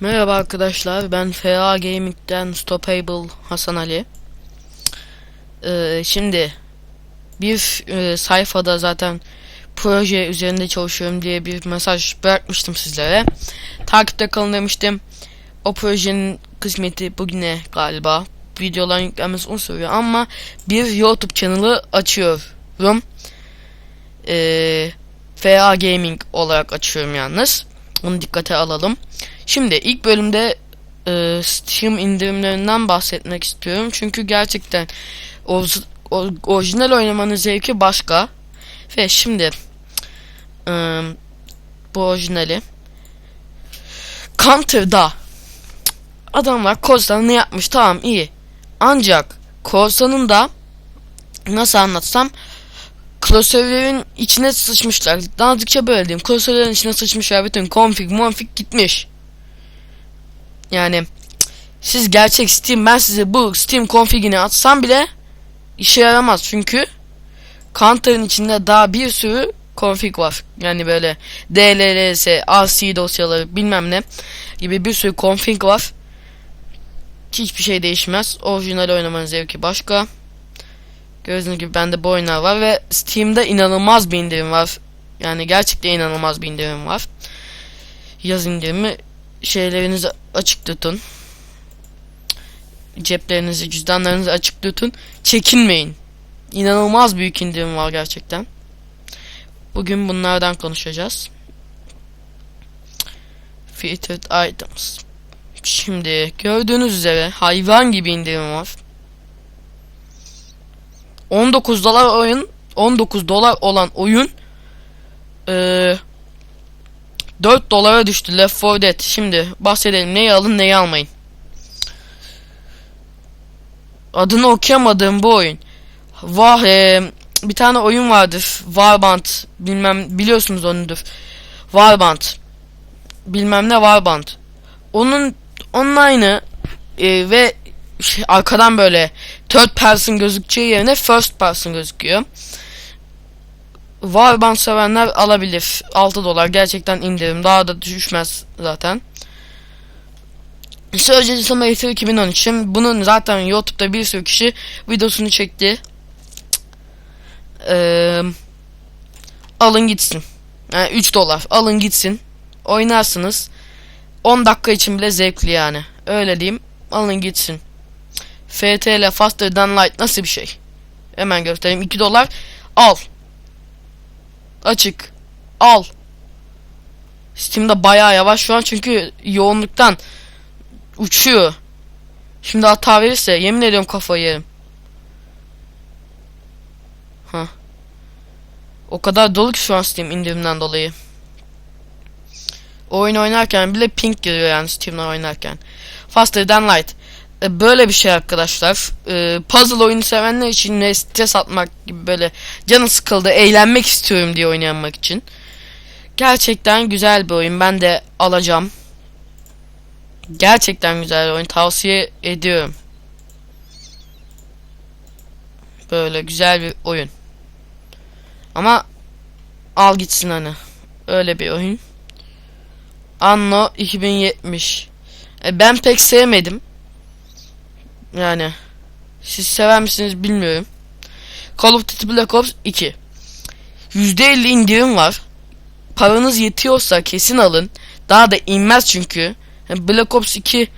Merhaba arkadaşlar, ben FA Gaming'den Stoppable Hasan Ali. Ee, şimdi bir e, sayfada zaten proje üzerinde çalışıyorum diye bir mesaj bırakmıştım sizlere. Takipte kalın demiştim. O projenin kısmeti bugüne galiba. Videoların yüklenmesi uzun sürüyor ama bir YouTube kanalı açıyorum. Ee, FA Gaming olarak açıyorum yalnız. Onu dikkate alalım. Şimdi ilk bölümde e, Steam indirimlerinden bahsetmek istiyorum. Çünkü gerçekten orz- or- orijinal oynamanın zevki başka. Ve şimdi e, bu orijinali Counter'da adamlar korsanı yapmış tamam iyi. Ancak korsanın da nasıl anlatsam klasörlerin içine sıçmışlar. Nazikçe böyle diyeyim. Klasörlerin içine sıçmışlar. Bütün config monfig gitmiş. Yani siz gerçek Steam ben size bu Steam config'ini atsam bile işe yaramaz. Çünkü Counter'ın içinde daha bir sürü config var. Yani böyle DLLS, RC dosyaları bilmem ne gibi bir sürü config var. Hiçbir şey değişmez. Orijinal oynamanın zevki başka. Gördüğünüz gibi bende bu oyunlar var ve Steam'de inanılmaz bir indirim var. Yani gerçekten inanılmaz bir indirim var. Yaz indirimi şeylerinizi açık tutun. Ceplerinizi, cüzdanlarınızı açık tutun. Çekinmeyin. İnanılmaz büyük indirim var gerçekten. Bugün bunlardan konuşacağız. Featured items. Şimdi gördüğünüz üzere hayvan gibi indirim var. 19 dolar oyun 19 dolar olan oyun 4 dolara düştü Left 4 Dead. Şimdi bahsedelim neyi alın neyi almayın. Adını okuyamadığım bu oyun. Vah eee, bir tane oyun vardır. Warband bilmem biliyorsunuz onudur. Warband. Bilmem ne Warband. Onun aynı eee, ve şey, arkadan böyle third person gözükeceği yerine first person gözüküyor. Warband sevenler alabilir. 6 dolar gerçekten indirim. Daha da düşmez zaten. Surgeon Simulator 2013. Şimdi bunun zaten YouTube'da bir sürü kişi videosunu çekti. Ee, alın gitsin. Yani 3 dolar. Alın gitsin. Oynarsınız. 10 dakika için bile zevkli yani. Öyle diyeyim. Alın gitsin. FTL Faster Than Light nasıl bir şey? Hemen göstereyim. 2 dolar. Al. Açık. Al. Steam'de bayağı yavaş şu an çünkü yoğunluktan uçuyor. Şimdi hata verirse yemin ediyorum kafayı yerim. Ha. O kadar dolu ki şu an Steam indirimden dolayı. Oyun oynarken bile ping giriyor yani Steam'den oynarken. Faster Than Light. E, Böyle bir şey arkadaşlar. E, puzzle oyunu sevenler için ve stres atmak gibi böyle canı sıkıldı, eğlenmek istiyorum diye oynamak için. Gerçekten güzel bir oyun. Ben de alacağım. Gerçekten güzel bir oyun. Tavsiye ediyorum. Böyle güzel bir oyun. Ama al gitsin hani. Öyle bir oyun. Anno 2070. E, ben pek sevmedim. Yani siz sever misiniz bilmiyorum. Call of Duty Black Ops 2. %50 indirim var. Paranız yetiyorsa kesin alın. Daha da inmez çünkü. Black Ops 2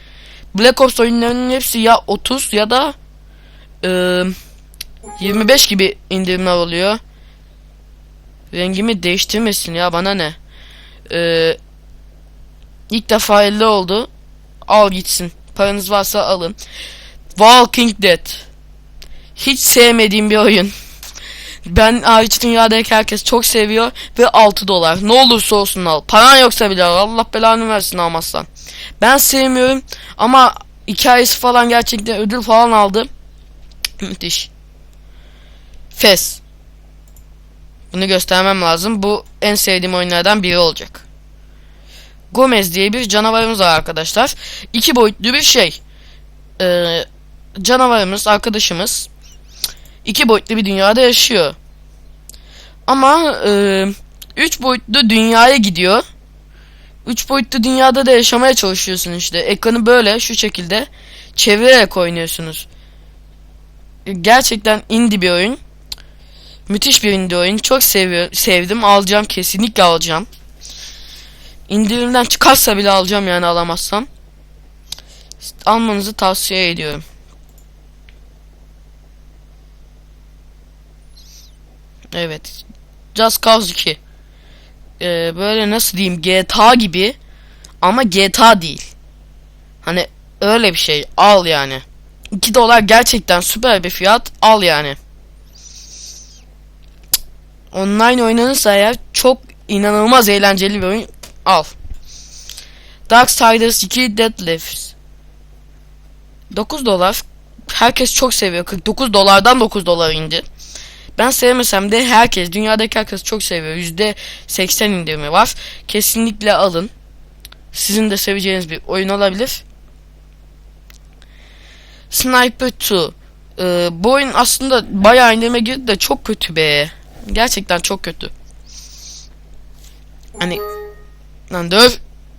Black Ops oyunlarının hepsi ya 30 ya da e, 25 gibi indirimler oluyor. Rengimi değiştirmesin ya bana ne. E, ilk defa 50 oldu. Al gitsin. Paranız varsa alın. Walking Dead. Hiç sevmediğim bir oyun. Ben hariç dünyadaki herkes çok seviyor ve 6 dolar. Ne olursa olsun al. Paran yoksa bile al. Allah belanı versin almazsan. Ben sevmiyorum ama hikayesi falan gerçekten ödül falan aldı. Müthiş. Fes. Bunu göstermem lazım. Bu en sevdiğim oyunlardan biri olacak. Gomez diye bir canavarımız var arkadaşlar. İki boyutlu bir şey. Ee, canavarımız, arkadaşımız iki boyutlu bir dünyada yaşıyor. Ama e, üç boyutlu dünyaya gidiyor. Üç boyutlu dünyada da yaşamaya çalışıyorsun işte. Ekranı böyle şu şekilde çevirerek oynuyorsunuz. Gerçekten indie bir oyun. Müthiş bir indie oyun. Çok seviyor, sevdim. Alacağım kesinlikle alacağım. İndirimden çıkarsa bile alacağım yani alamazsam. Almanızı tavsiye ediyorum. Evet. Just Cause 2. Ee, böyle nasıl diyeyim GTA gibi ama GTA değil. Hani öyle bir şey al yani. 2 dolar gerçekten süper bir fiyat al yani. Online oynanırsa eğer çok inanılmaz eğlenceli bir oyun al. Darksiders 2 Deadlifts 9 dolar herkes çok seviyor 49 dolardan 9 dolar indi ben sevmesem de herkes dünyadaki herkes çok seviyor. Yüzde 80 indirimi var. Kesinlikle alın. Sizin de seveceğiniz bir oyun olabilir. Sniper 2 ee, bu oyun aslında bayağı indirime girdi de çok kötü be. Gerçekten çok kötü. Hani lan döv.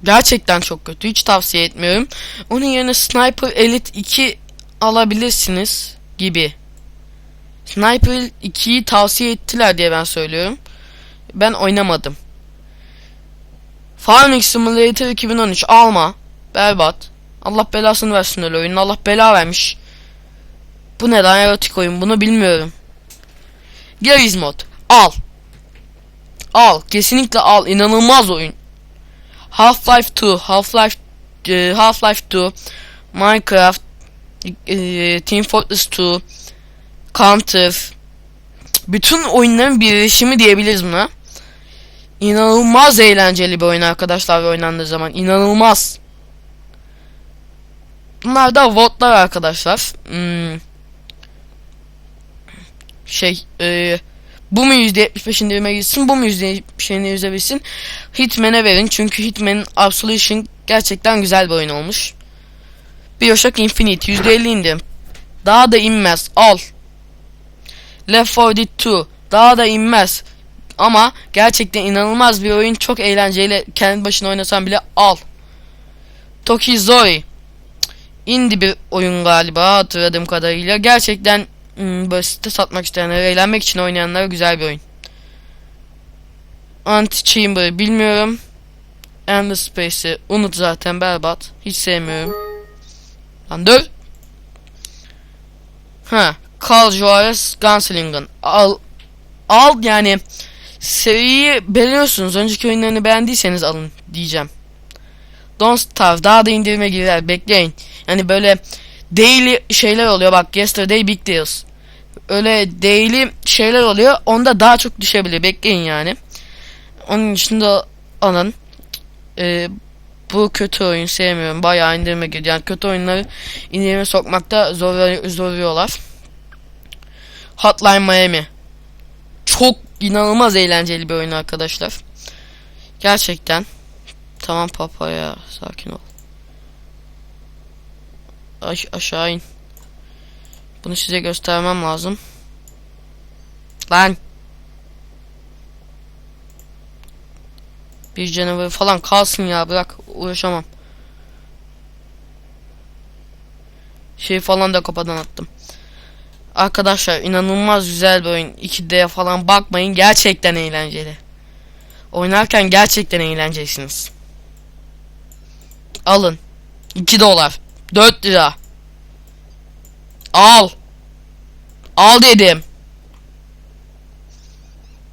Gerçekten çok kötü. Hiç tavsiye etmiyorum. Onun yerine Sniper Elite 2 alabilirsiniz gibi. Sniper 2'yi tavsiye ettiler diye ben söylüyorum. Ben oynamadım. Farming Simulator 2013 alma. Berbat. Allah belasını versin öyle oyunun. Allah bela vermiş. Bu ne lan erotik oyun bunu bilmiyorum. Garry's Mod. Al. Al. Kesinlikle al. İnanılmaz oyun. Half-Life 2, Half-Life e, Half-Life 2, Minecraft, e, Team Fortress 2, Counter, bütün oyunların birleşimi diyebiliriz buna. İnanılmaz eğlenceli bir oyun arkadaşlar oynandığı zaman. inanılmaz. Bunlar da VOD'lar arkadaşlar. Hmm. Şey, e, bu mu %75 indirime gitsin bu mu %70 indirime gitsin Hitman'e verin çünkü Hitman Absolution gerçekten güzel bir oyun olmuş Bioshock Infinite %50 indirim Daha da inmez al Left 4 Dead 2 Daha da inmez Ama gerçekten inanılmaz bir oyun çok eğlenceli kendi başına oynasan bile al Toki Zori Indie bir oyun galiba hatırladığım kadarıyla gerçekten Hmm, böyle site satmak isteyenler, eğlenmek için oynayanlara güzel bir oyun. Anti-Chamber bilmiyorum. Endless Space'i unut zaten berbat. Hiç sevmiyorum. Lan dur. Ha, Carl Juarez Gunsling'in. Al al yani seriyi beğeniyorsunuz. Önceki oyunlarını beğendiyseniz alın diyeceğim. Don't Starve daha da indirime girer bekleyin. Yani böyle daily şeyler oluyor bak yesterday big deals. Öyle daily şeyler oluyor. Onda daha çok düşebilir. Bekleyin yani. Onun için de alın. Ee, bu kötü oyun sevmiyorum. Bayağı indirime gidiyor. Yani kötü oyunları indirime sokmakta zor zoruyorlar. Hotline Miami. Çok inanılmaz eğlenceli bir oyun arkadaşlar. Gerçekten. Tamam papa ya. Sakin ol. Aş aşağı in. Bunu size göstermem lazım. Lan. Bir canavar falan kalsın ya bırak uğraşamam. Şey falan da kapadan attım. Arkadaşlar inanılmaz güzel bir oyun. 2D'ye falan bakmayın. Gerçekten eğlenceli. Oynarken gerçekten eğleneceksiniz. Alın. 2 dolar. 4 lira. Al. Al dedim.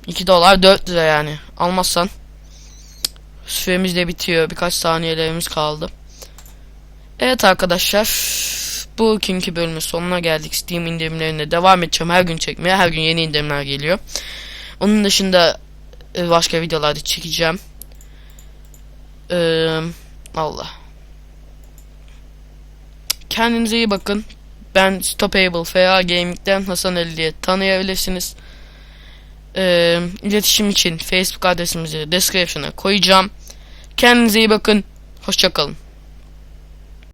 2 dolar 4 lira yani. Almazsan süremiz de bitiyor. Birkaç saniyelerimiz kaldı. Evet arkadaşlar. Bu ikinci bölümün sonuna geldik. Steam indirimlerine devam edeceğim. Her gün çekmeye. Her gün yeni indirimler geliyor. Onun dışında e, başka videolarda çekeceğim. Ee, Allah. Kendinize iyi bakın. Ben Stoppable FA Gaming'den Hasan Ali diye tanıyabilirsiniz. Ee, iletişim için Facebook adresimizi description'a koyacağım. Kendinize iyi bakın. Hoşçakalın.